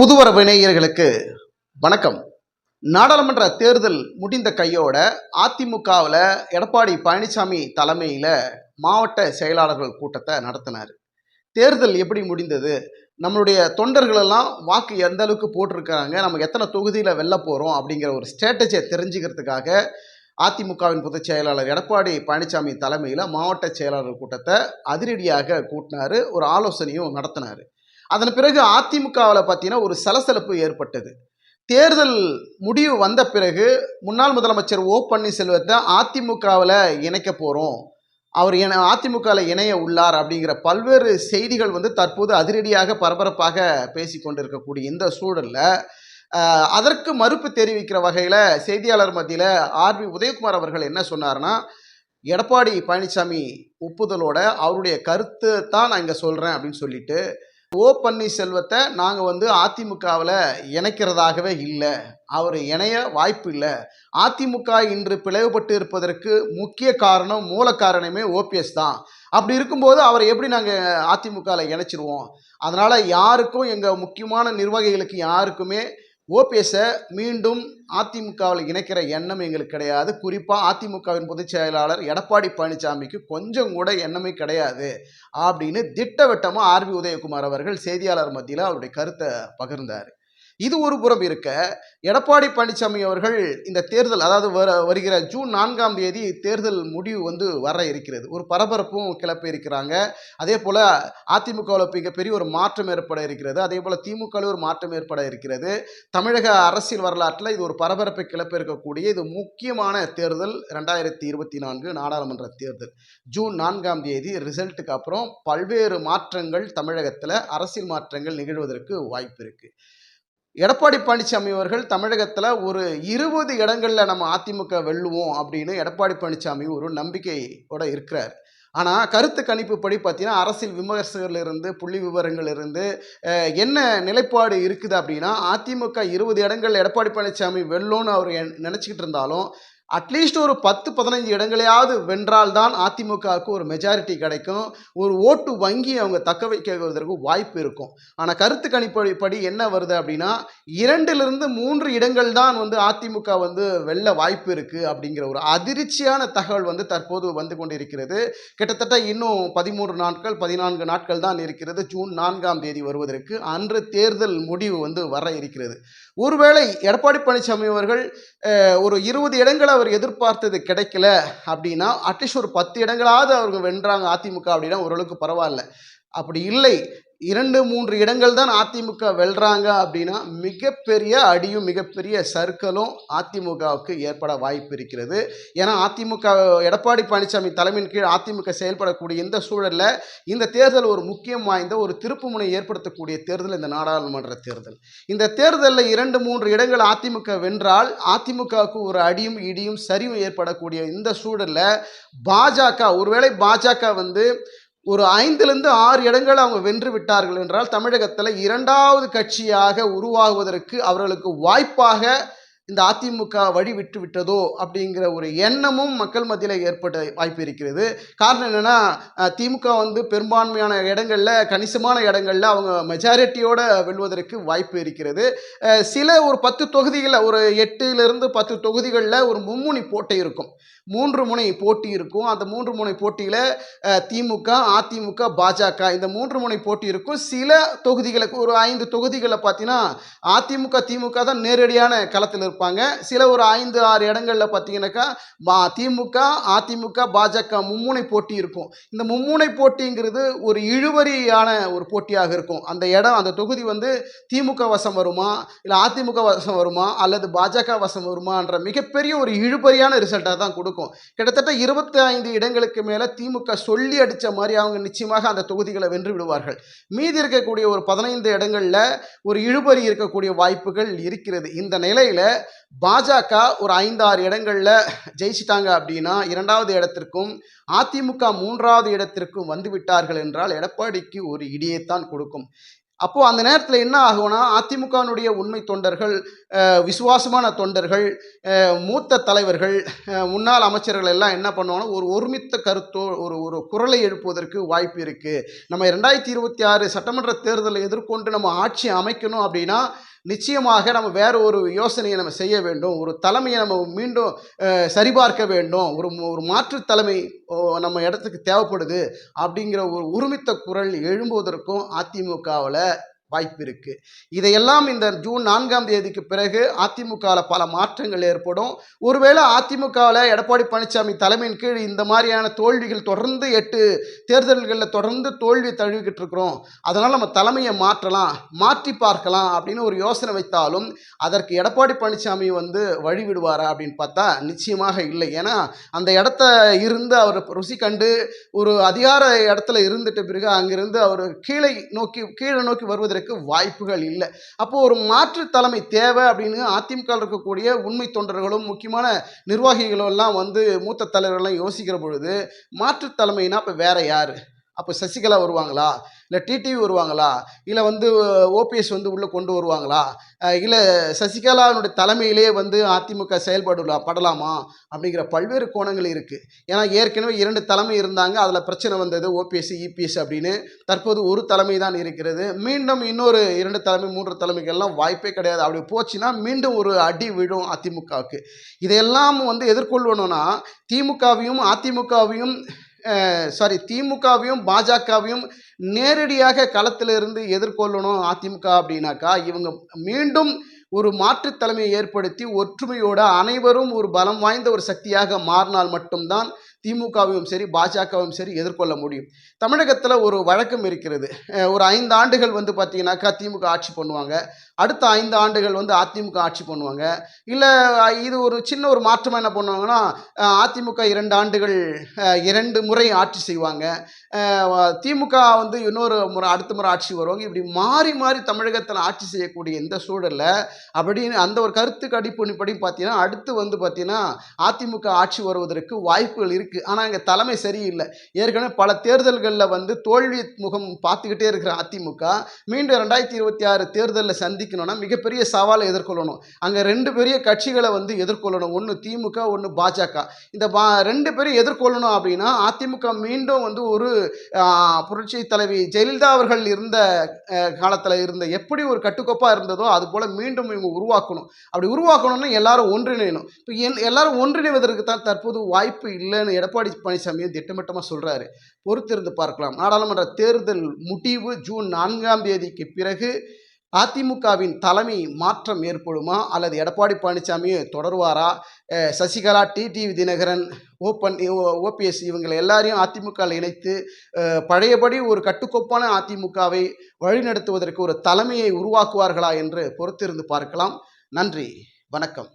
புதுவரவு நேயர்களுக்கு வணக்கம். நாடாளுமன்ற தேர்தல் முடிந்த கையோட அதிமுகவில் எடப்பாடி பழனிசாமி தலைமையில் மாவட்ட செயலாளர்கள் கூட்டத்தை நடத்தினார். தேர்தல் எப்படி முடிந்தது? நம்மளுடைய தொண்டர்களெல்லாம் வாக்கு எந்த அளவுக்கு போட்டிருக்காங்க? நம்ம எத்தனை தொகுதியில் வெல்ல போகிறோம் அப்படிங்கிற ஒரு ஸ்ட்ராட்டஜியை தெரிஞ்சுக்கிறதுக்காக அதிமுகவின் பொதுச் செயலாளர் எடப்பாடி பழனிசாமி தலைமையில் மாவட்ட செயலாளர் கூட்டத்தை அதிரடியாக கூட்டினார். ஒரு ஆலோசனையும் நடத்தினார். அதன் பிறகு அதிமுகவில் பார்த்தீங்கன்னா ஒரு சலசலப்பு ஏற்பட்டது. தேர்தல் முடிவு வந்த பிறகு முன்னாள் முதலமைச்சர் ஓ பன்னீர்செல்வத்தை அதிமுகவில் இணைக்க போகிறோம் அவர் என அதிமுகவில் இணைய உள்ளார் அப்படிங்கிற பல்வேறு செய்திகள் வந்து தற்போது அதிரடியாக பரபரப்பாக பேசி கொண்டிருக்கக்கூடிய இந்த சூழலில் அதற்கு மறுப்பு தெரிவிக்கிற வகையில் செய்தியாளர் மத்தியில் ஆர்பி உதயகுமார் அவர்கள் என்ன சொன்னார்னா எடப்பாடி பழனிசாமி ஒப்புதலோட அவருடைய கருத்து தான் நான் இங்கே சொல்கிறேன் அப்படின்னு சொல்லிட்டு ஓ பன்னீர்செல்வத்தை நாங்கள் வந்து அதிமுகவில் இணைக்கிறதாகவே இல்லை. அவர் இணைய வாய்ப்பு இல்லை. அதிமுக இன்று பிளவுபட்டு இருப்பதற்கு முக்கிய காரணம் மூல காரணமே ஓபிஎஸ் தான். அப்படி இருக்கும்போது அவரை எப்படி நாங்கள் அதிமுகவில் இணைச்சிருவோம்? அதனால் யாருக்கும் எங்கள் முக்கியமான நிர்வாகிகளுக்கு யாருக்குமே ஓபிஎஸ்ஸை மீண்டும் அதிமுகவில் இணைக்கிற எண்ணம் எங்களுக்கு கிடையாது. குறிப்பாக அதிமுகவின் பொதுச் செயலாளர் எடப்பாடி பழனிசாமிக்கு கொஞ்சம் கூட எண்ணமே கிடையாது அப்படின்னு திட்டவட்டமாக ஆர்பி உதயகுமார் அவர்கள் செய்தியாளர் மத்தியில் அவருடைய கருத்தை பகிர்ந்தார். இது ஒரு புறம் இருக்க எடப்பாடி பழனிசாமி அவர்கள் இந்த தேர்தல் அதாவது வர வருகிற ஜூன் நான்காம் தேதி தேர்தல் முடிவு வந்து வர இருக்கிறது. ஒரு பரபரப்பும் கிளப்பி இருக்கிறாங்க. அதே போல் அதிமுகவில் மிகப்பெரிய ஒரு மாற்றம் ஏற்பட இருக்கிறது. அதே போல் திமுகவில் ஒரு மாற்றம் ஏற்பட இருக்கிறது. தமிழக அரசியல் வரலாற்றில் இது ஒரு பரபரப்பை கிளப்ப இருக்கக்கூடிய இது முக்கியமான தேர்தல் ரெண்டாயிரத்தி இருபத்தி நான்கு நாடாளுமன்ற தேர்தல். ஜூன் நான்காம் தேதி ரிசல்ட்டுக்கு அப்புறம் பல்வேறு மாற்றங்கள் தமிழகத்தில் அரசியல் மாற்றங்கள் நிகழ்வதற்கு வாய்ப்பு இருக்குது எடப்பாடி பழனிசாமி அவர்கள் தமிழகத்தில் ஒரு இருபது இடங்களில் நம்ம அதிமுக வெல்லுவோம் அப்படின்னு எடப்பாடி பழனிசாமி ஒரு நம்பிக்கையோட இருக்கிறார். ஆனால் கருத்து கணிப்புப்படி பார்த்தீங்கன்னா அரசியல் விமர்சகர்களிருந்து புள்ளி விவரங்களிலிருந்து என்ன நிலைப்பாடு இருக்குது அப்படின்னா அதிமுக இருபது இடங்கள் எடப்பாடி பழனிசாமி வெல்லும்னு அவர் நினச்சிக்கிட்டு இருந்தாலும் அட்லீஸ்ட் ஒரு பத்து பதினஞ்சு இடங்களையாவது வென்றால்தான் அதிமுகவுக்கு ஒரு மெஜாரிட்டி கிடைக்கும். ஒரு ஓட்டு வங்கி அவங்க தக்க வைக்கிறதுக்கு வாய்ப்பு இருக்கும். ஆனால் கருத்து கணிப்படி படி என்ன வருது அப்படின்னா இரண்டிலிருந்து மூன்று இடங்கள் தான் வந்து அதிமுக வந்து வெல்ல வாய்ப்பு இருக்குது அப்படிங்கிற ஒரு அதிர்ச்சியான தகவல் வந்து தற்போது வந்து கொண்டிருக்கிறது. கிட்டத்தட்ட இன்னும் பதிமூன்று நாட்கள் பதினான்கு நாட்கள் தான் இருக்கிறது. ஜூன் நான்காம் தேதி வருவதற்கு அன்று தேர்தல் முடிவு வந்து வர இருக்கிறது. ஒருவேளை எடப்பாடி பழனிசாமி அவர்கள் ஒரு இருபது இடங்களை அவர் எதிர்பார்த்தது கிடைக்கல அப்படின்னா அட்லீஸ்ட் ஒரு பத்து இடங்களாவது அவங்க வென்றாங்க அதிமுக அப்படின்னா ஓரளவுக்கு பரவாயில்ல. அப்படி இல்லை. இரண்டு மூன்று இடங்கள் தான் அதிமுக வெல்றாங்க அப்படின்னா மிகப்பெரிய அடியும் மிகப்பெரிய சர்க்கலும் அதிமுகவுக்கு ஏற்பட வாய்ப்பு இருக்கிறது. ஏன்னா அதிமுக எடப்பாடி பழனிசாமி தலைமையின் கீழ் அதிமுக செயல்படக்கூடிய இந்த சூழலில் இந்த தேர்தல் ஒரு முக்கியம் வாய்ந்த ஒரு திருப்புமுனை ஏற்படுத்தக்கூடிய தேர்தல் இந்த நாடாளுமன்ற தேர்தல். இந்த தேர்தலில் இரண்டு மூன்று இடங்கள் அதிமுக வென்றால் அதிமுகவுக்கு ஒரு அடியும் இடியும் சரிவும் ஏற்படக்கூடிய இந்த சூழலில் பாஜக ஒருவேளை பாஜக வந்து ஒரு ஐந்திலிருந்து ஆறு இடங்கள் அவங்க வென்று விட்டார்கள் என்றால் தமிழகத்தில் இரண்டாவது கட்சியாக உருவாகுவதற்கு அவர்களுக்கு வாய்ப்பாக இந்த அதிமுக வழி விட்டு விட்டதோ அப்படிங்கிற ஒரு எண்ணமும் மக்கள் மத்தியில் ஏற்பட்ட வாய்ப்பு இருக்கிறது. காரணம் என்னென்னா திமுக வந்து பெரும்பான்மையான இடங்களில் கணிசமான இடங்களில் அவங்க மெஜாரிட்டியோட வெல்வதற்கு வாய்ப்பு இருக்கிறது. சில ஒரு பத்து தொகுதிகளில் ஒரு எட்டுலேருந்து பத்து தொகுதிகளில் ஒரு மும்முனி போட்டை இருக்கும். மூன்று முனை போட்டி இருக்கும். அந்த மூன்று முனை போட்டியில் திமுக அதிமுக பாஜக இந்த மூன்று முனை போட்டி இருக்கும். சில தொகுதிகளுக்கு ஒரு ஐந்து தொகுதிகளில் பார்த்தீங்கன்னா அதிமுக திமுக தான் நேரடியான களத்தில் இருப்பாங்க. சில ஒரு ஐந்து ஆறு இடங்களில் பார்த்தீங்கன்னாக்கா திமுக அதிமுக பாஜக மும்முனை போட்டி இருக்கும். இந்த மும்முனை போட்டிங்கிறது ஒரு இழுவரியான ஒரு போட்டியாக இருக்கும். அந்த இடம் அந்த தொகுதி வந்து திமுக வசம் வருமா இல்லை அதிமுக வசம் வருமா அல்லது பாஜக வசம் வருமான்ற மிகப்பெரிய ஒரு இழுபறியான ரிசல்ட்டாக தான் கொடுக்கும். கிட்டத்தட்ட இருபத்தி ஐந்து இடங்களுக்கு மேலே திமுக சொல்லி அடித்த மாதிரி அவங்க நிச்சயமாக அந்த தொகுதிகளை வென்று விடுவார்கள். மீதி இருக்கக்கூடிய ஒரு பதினைந்து இடங்களில் ஒரு இழுபறி இருக்கக்கூடிய வாய்ப்புகள் இருக்கிறது. இந்த நிலையில் பாஜக ஒரு ஐந்தாறு இடங்களில் ஜெயிச்சிட்டாங்க அப்படின்னா இரண்டாவது இடத்திற்கும் அதிமுக மூன்றாவது இடத்திற்கும் வந்துவிட்டார்கள் என்றால் எடப்பாடிக்கு ஒரு இடியைத்தான் கொடுக்கும். அப்போது அந்த நேரத்தில் என்ன ஆகும்னா அதிமுகவினுடைய உண்மை தொண்டர்கள் விசுவாசமான தொண்டர்கள் மூத்த தலைவர்கள் முன்னாள் அமைச்சர்கள் எல்லாம் என்ன பண்ணுவாங்கன்னா ஒரு ஒருமித்த கருத்தோ ஒரு ஒரு குரலை எழுப்புவதற்கு வாய்ப்பு இருக்குது நம்ம ரெண்டாயிரத்தி இருபத்தி ஆறு சட்டமன்ற தேர்தலை எதிர்கொண்டு நம்ம ஆட்சி அமைக்கணும் அப்படின்னா நிச்சயமாக நம்ம வேற ஒரு யோசனையை நம்ம செய்ய வேண்டும். ஒரு தலைமையை நம்ம மீண்டும் சரிபார்க்க வேண்டும். ஒரு ஒரு மாற்று தலைமை ஓ, நம்ம இடத்துக்கு தேவைப்படுது அப்படிங்கிற ஒரு உரிமித்த குரல் எழும்புவதற்கும் அதிமுகவில் வாய்ப்பு இருக்கு. இதையெல்லாம் இந்த ஜூன் நான்காம் தேதிக்கு பிறகு அதிமுகவில் பல மாற்றங்கள் ஏற்படும். ஒருவேளை அதிமுகவில் எடப்பாடி பழனிசாமி தலைமையின் கீழ் இந்த மாதிரியான தோல்விகள் தொடர்ந்து எட்டு தேர்தல்களில் தொடர்ந்து தோல்வி தழுவிக்கிட்டு இருக்கிறோம். அதனால் நம்ம தலைமையை மாற்றலாம் மாற்றி பார்க்கலாம் அப்படின்னு ஒரு யோசனை வைத்தாலும் அதற்கு எடப்பாடி பழனிசாமி வந்து வழி விடுவாரா அப்படின்னு பார்த்தா நிச்சயமாக இல்லை. ஏன்னா அந்த இடத்த இருந்து அவர் ருசி கண்டு ஒரு அதிகார இடத்துல இருந்துட்ட பிறகு அங்கிருந்து அவர் கீழே நோக்கி கீழே நோக்கி வருவதற்கு வாய்ப்புகள் இல்லை. அப்போ ஒரு மாற்று தலைமை தேவை அப்படின்னு அதிமுக இருக்கக்கூடிய உண்மை தொண்டர்களும் முக்கியமான நிர்வாகிகளும் எல்லாம் வந்து மூத்த தலைவர்கள்லாம் யோசிக்கிற பொழுது மாற்று தலைமைனா இப்போ வேற யார்? அப்போ சசிகலா வருவாங்களா? இல்லை டிடிவி வருவாங்களா? இல்லை வந்து ஓபிஎஸ் வந்து உள்ளே கொண்டு வருவாங்களா? இல்லை சசிகலாவினுடைய தலைமையிலே வந்து அதிமுக செயல்படலாம் படலாமா? அப்படிங்கிற பல்வேறு கோணங்கள் இருக்குது ஏன்னா ஏற்கனவே இரண்டு தலைமை இருந்தாங்க. அதில் பிரச்சனை வந்தது ஓபிஎஸ் இபிஎஸ் அப்படின்னு. தற்போது ஒரு தலைமை தான் இருக்கிறது. மீண்டும் இன்னொரு இரண்டு தலைமை மூன்று தலைமைகள்லாம் வாய்ப்பே கிடையாது. அப்படி போச்சுன்னா மீண்டும் ஒரு அடி விழும் அதிமுகவுக்கு. இதையெல்லாம் வந்து எதிர்கொள்ளணும்னா திமுகவையும் அதிமுகவையும் சாரி திமுகவையும் பாஜகவையும் நேரடியாக களத்திலிருந்து எதிர்கொள்ளணும் அதிமுக அப்படின்னாக்கா இவங்க மீண்டும் ஒரு மாற்றுத் தலைமையை ஏற்படுத்தி ஒற்றுமையோட அனைவரும் ஒரு பலம் வாய்ந்த ஒரு சக்தியாக மாறினால் மட்டும்தான் திமுகவையும் சரி பாஜகவும் சரி எதிர்கொள்ள முடியும். தமிழகத்தில் ஒரு வழக்கம் இருக்கிறது. ஒரு ஐந்து ஆண்டுகள் வந்து பார்த்தீங்கன்னாக்கா திமுக ஆட்சி பண்ணுவாங்க. அடுத்த ஐந்து ஆண்டுகள் வந்து அதிமுக ஆட்சி பண்ணுவாங்க. இல்லை இது ஒரு சின்ன ஒரு மாற்றம் என்ன பண்ணுவாங்கன்னா அதிமுக இரண்டு ஆண்டுகள் இரண்டு முறை ஆட்சி செய்வாங்க. திமுக வந்து இன்னொரு முறை அடுத்த முறை ஆட்சி வருவாங்க. இப்படி மாறி மாறி தமிழகத்தில் ஆட்சி செய்யக்கூடிய இந்த சூழலில் அப்படின்னு அந்த ஒரு கருத்து கணிப்புப்படி பார்த்தீங்கன்னா அடுத்து வந்து பார்த்தீங்கன்னா அதிமுக ஆட்சி வருவதற்கு வாய்ப்புகள் இருக்குது ஆனால் இங்கே தலைமை சரியில்லை. ஏற்கனவே பல தேர்தல்களில் வந்து தோல்வி முகம் பார்த்துக்கிட்டே இருக்கிற அதிமுக மீண்டும் ரெண்டாயிரத்தி இருபத்தி ஆறு தேர்தலில் சந்திக்கணும்னா மிகப்பெரிய சவாலை எதிர்கொள்ளணும். அங்கே ரெண்டு பெரிய கட்சிகளை வந்து எதிர்கொள்ளணும். ஒன்று திமுக ஒன்று பாஜக. இந்த பா ரெண்டு பேரும் எதிர்கொள்ளணும் அப்படின்னா அதிமுக மீண்டும் வந்து ஒரு புரட்சி தலைவி ஜெயலலிதா அவர்கள் இருந்த காலத்தில் இருந்த எப்படி ஒரு கட்டுக்கோப்பாக இருந்ததோ அது போல் மீண்டும் இவங்க உருவாக்கணும். அப்படி உருவாக்கணும்னா எல்லாரும் ஒன்றிணையணும். இப்போ எல் எல்லாரும் ஒன்றிணைவதற்கு தான் தற்போது வாய்ப்பு இல்லைன்னு எடப்பாடி பழனிசாமியும் திட்டமிட்டமாக சொல்கிறாரு பொறுத்திருந்து பார்க்கலாம். நாடாளுமன்ற தேர்தல் முடிவு ஜூன் நான்காம் தேதிக்கு பிறகு அதிமுகவின் தலைமை மாற்றம் ஏற்படுமா? அல்லது எடப்பாடி பழனிசாமி தொடருவாரா? சசிகலா டிடிவி தினகரன் ஓப்பன் ஓபிஎஸ் இவங்களை எல்லாரையும் அதிமுகவில் இணைத்து பழையபடி ஒரு கட்டுக்கோப்பான அதிமுகவை வழிநடத்துவதற்கு ஒரு தலைமையை உருவாக்குவார்களா என்று பொறுத்திருந்து பார்க்கலாம். நன்றி. வணக்கம்.